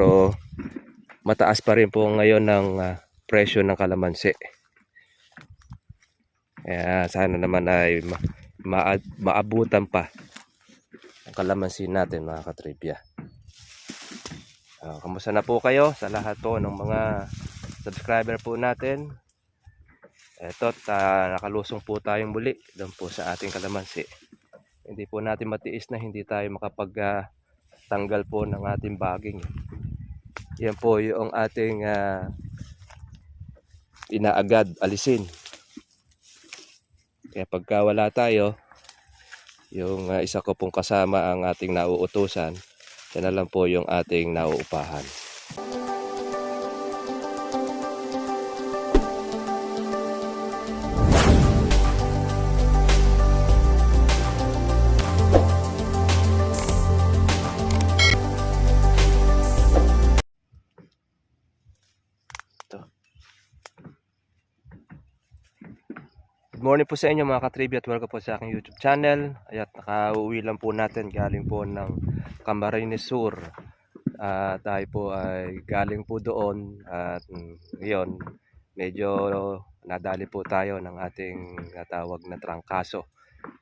Pero mataas pa rin po ngayon ng ah, presyo ng kalamansi. Kaya sana naman ay ma- ma- maabutan pa ang kalamansi natin mga katribya. Ah, kamusta na po kayo sa lahat po ng mga subscriber po natin? Eto, ta, nakalusong po tayong muli doon po sa ating kalamansi. Hindi po natin matiis na hindi tayo makapag ah, tanggal po ng ating baging. Yan po yung ating ah, inaagad alisin. Kaya pagka wala tayo, yung ah, isa ko pong kasama ang ating nauutusan, yan na lang po yung ating nauupahan. Good morning po sa inyo mga katribya at welcome po sa aking YouTube channel. Ayat nakauwi lang po natin galing po ng Camarines Sur. Ah, tayo po ay galing po doon at mm, ngayon medyo nadali po tayo ng ating natawag na trangkaso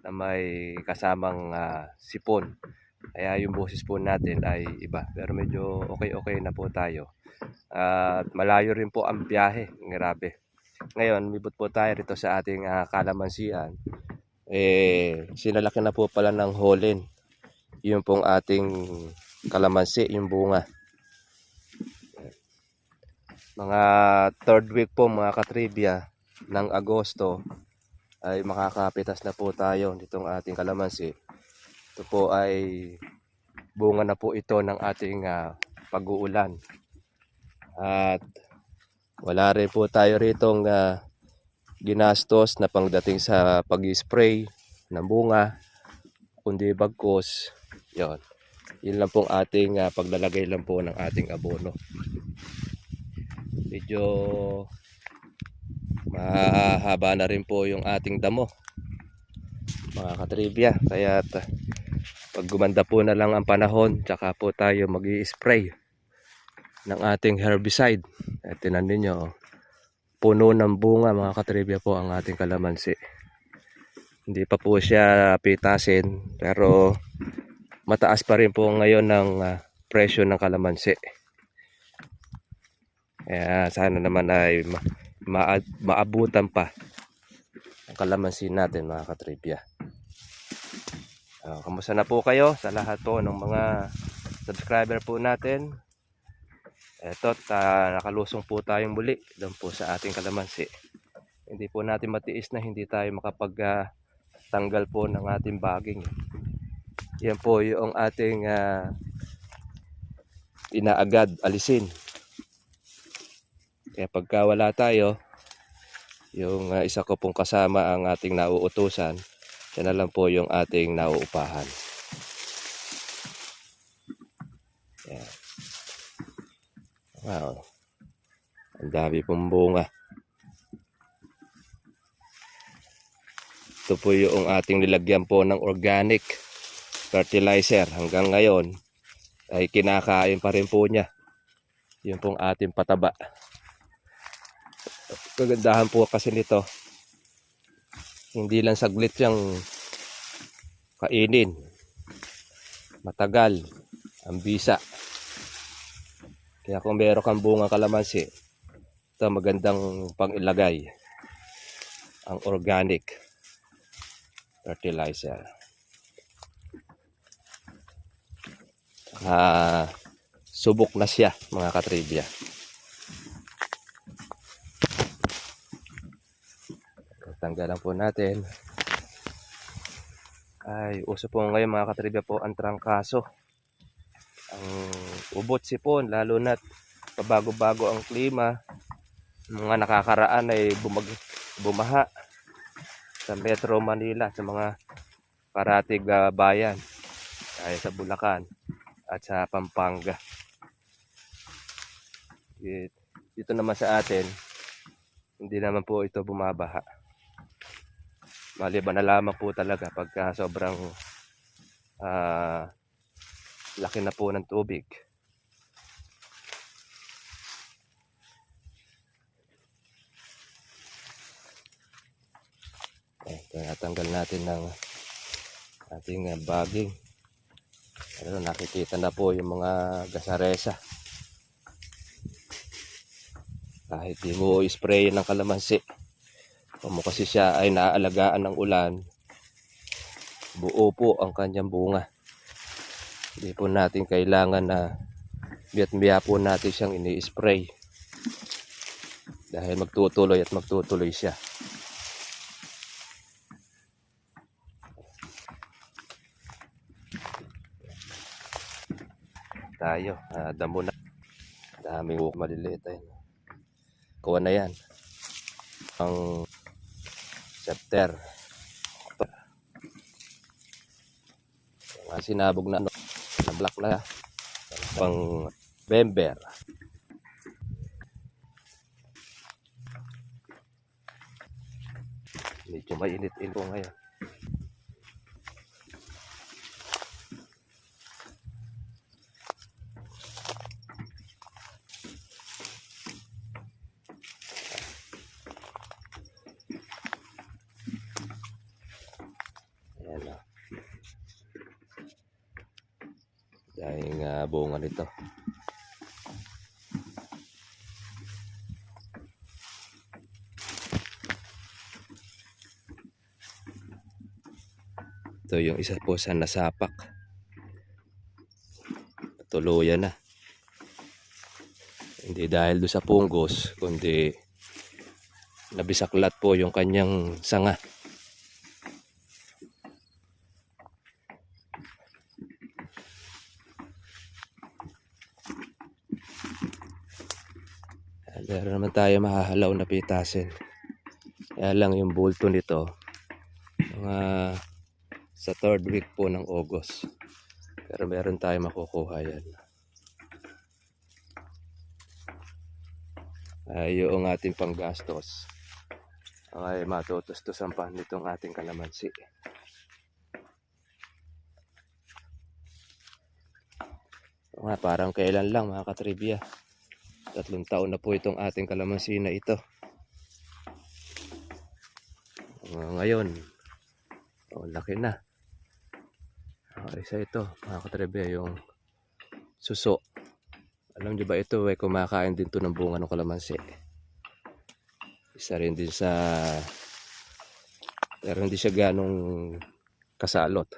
na may kasamang ah, sipon. Kaya yung boses po natin ay iba pero medyo okay-okay na po tayo. At malayo rin po ang biyahe, grabe. Ngayon, mibot po tayo rito sa ating ah, kalamansian. Eh, sinalaki na po pala ng holin. Yung pong ating kalamansi, yung bunga. Mga third week po mga katribya ng Agosto ay makakapitas na po tayo nitong ating kalamansi. Ito po ay bunga na po ito ng ating ah, pag-uulan. At wala rin po tayo ritong ah, ginastos na pangdating sa pag-spray ng bunga, kundi bagkos. Yon. Yun lang pong ating ah, paglalagay lang po ng ating abono. Medyo mahaba na rin po yung ating damo. Mga katribya. Kaya pag gumanda po na lang ang panahon, tsaka po tayo mag spray ng ating herbicide. At tinan ninyo, puno ng bunga mga katribya po ang ating kalamansi. Hindi pa po siya pitasin pero mataas pa rin po ngayon ng ah, presyo ng kalamansi. Kaya sana naman ay ma- ma- maabutan pa ang kalamansi natin mga katribya. Ah, kamusta na po kayo sa lahat po ng mga subscriber po natin? Eto, ta, nakalusong po tayong muli doon po sa ating kalamansi. Hindi po natin matiis na hindi tayo makapag ah, tanggal po ng ating baging. Yan po yung ating ah, inaagad alisin. Kaya pagka wala tayo, yung ah, isa ko pong kasama ang ating nauutusan, yan na lang po yung ating nauupahan. Wow. Ang dami pong bunga. Ito po yung ating nilagyan po ng organic fertilizer. Hanggang ngayon ay kinakain pa rin po niya. Yun pong ating pataba. Kagandahan po kasi nito. Hindi lang saglit yung kainin. Matagal. Ang bisa. Kaya kung meron kang bunga kalamansi, ito magandang pang ilagay. Ang organic fertilizer. Ah, subok na siya mga katribya. Tanggalan po natin. Ay, uso po ngayon mga katribya po ang trangkaso. Ang ubot sipon, lalo na pabago-bago ang klima. Mga nakakaraan ay bumag, bumaha sa Metro Manila, sa mga karatig ah, bayan, kaya sa Bulacan at sa Pampanga. It- Dito naman sa atin, hindi naman po ito bumabaha. Maliban na lamang po talaga pagka sobrang ah, Laki na po ng tubig. Okay, tinatanggal natin ng ating ah, bagging. Pero oh, nakikita na po yung mga gasaresa. Kahit di mo spray ng kalamansi. Kung kasi siya ay naaalagaan ng ulan, buo po ang kanyang bunga. Hindi po natin kailangan na biyat-biya po natin siyang ini-spray. Dahil magtutuloy at magtutuloy siya. Tayo, ah, damo na. Daming buhok maliliit ayun. Kuha na yan. Ang Septer. Mga sinabog na ano, black na. Pang Bember. Medyo mainit-in po ngayon. Ayan na. Nga bunga nito. Ito yung isa po sa nasapak. Tuluyan na. Hindi dahil doon sa punggos, kundi nabisaklat po yung kanyang sanga. Meron naman tayo mahahalaw na pitasin. Kaya lang yung bulto nito, mga sa third week po ng August. Pero meron tayo makukuha yan. Ay, yung ating panggastos ay matutustusan pa nitong ating kalamansi. Nga, parang kailan lang mga katribya. Tatlong taon na po itong ating kalamansi na ito. Uh, ngayon, oh, laki na. Okay, isa ito, mga katribya, yung suso. Alam niyo ba ito, ay kumakain din to ng bunga ng kalamansi. Isa rin din sa, pero hindi siya ganong kasalot.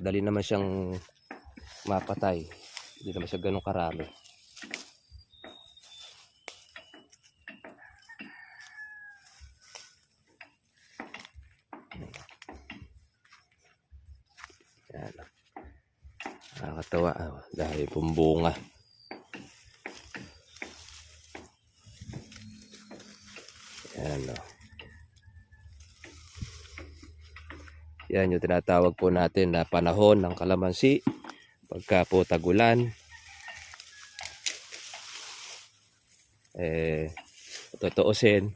Dali naman siyang mapatay. Hindi naman siya ganong karami. Yan. Nakakatawa ah, dahil pumbunga. Yan o. Yan yung tinatawag po natin na panahon ng kalamansi. Pagka po tagulan. Eh, totoosin,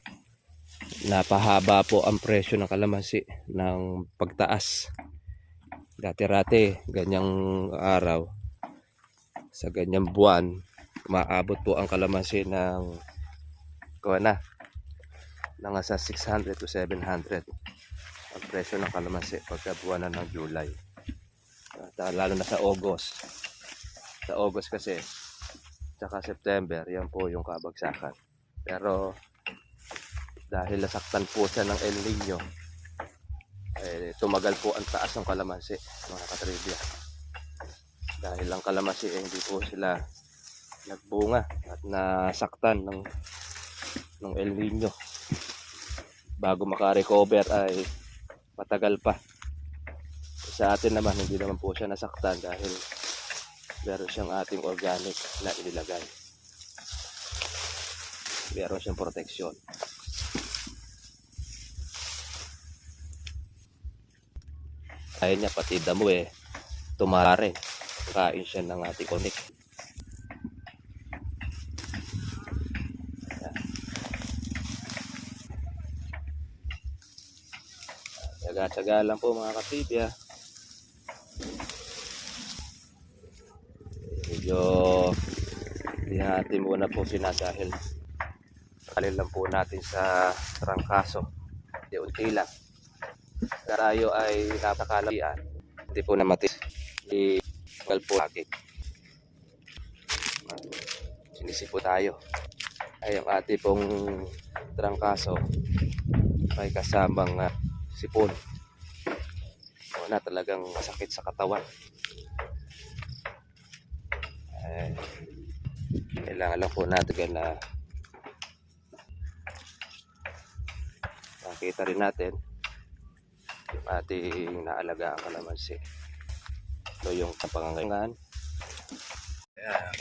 napahaba po ang presyo ng kalamansi ng pagtaas. Dati-rati, ganyang araw, sa ganyang buwan, maabot po ang kalamansi ng kuha na, ng sa 600 to 700 ang presyo ng kalamansi pagka buwan na ng July. At, ah, lalo na sa August. Sa August kasi, tsaka September, yan po yung kabagsakan. Pero, dahil nasaktan po siya ng El Nino, eh, tumagal po ang taas ng kalamansi, mga katribya. Dahil ang kalamansi, eh, hindi po sila nagbunga at nasaktan ng, ng El Nino. Bago makarecover ay matagal pa. Sa atin naman, hindi naman po siya nasaktan dahil meron siyang ating organic na inilagay. Meron siyang proteksyon. Ayun niya, pati damo eh, tumare. Kain siya ng ating connect. Tsaga-tsaga lang po mga katibya. Medyo natin muna po sinasahil. Kalil lang po natin sa trangkaso. unti lang. Tayo ay napakalamian. Hindi po na matis. Di well po lagi. Sinisipo tayo. Ay ang ate pong trangkaso may kasamang ah, sipon. Wala talagang masakit sa katawan. Eh, kailangan lang po natin na makita rin natin yung ating naalagaan kalamansi. Ito yung kapangangangan. Ayan.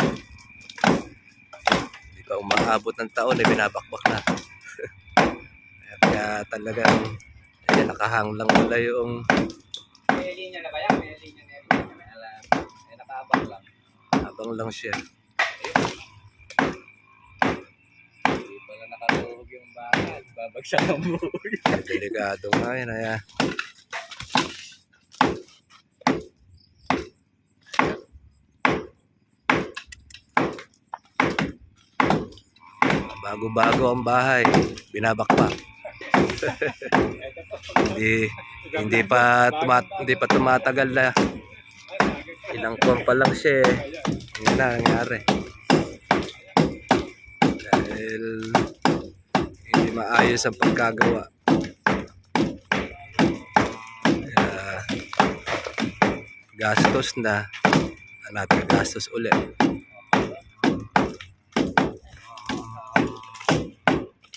Hindi pa umaabot ng taon, eh, binabakbak na. Kaya, kaya talagang ayan, nakahang lang pala yung May linya na ba yan? May linya na yan. May alam. May nakaabang lang. Habang lang siya. Hindi pala nakatuhog yung bakal. Babagsak ang buhay. Delikado nga yun. Ayan. Bago-bago ang bahay, binabakbak. hindi hindi pa tumat hindi pa tumatagal na ilang kuwan pa lang siya eh. Na nangyari. Dahil hindi maayos ang pagkagawa. Kaya, gastos na. Natin gastos ulit.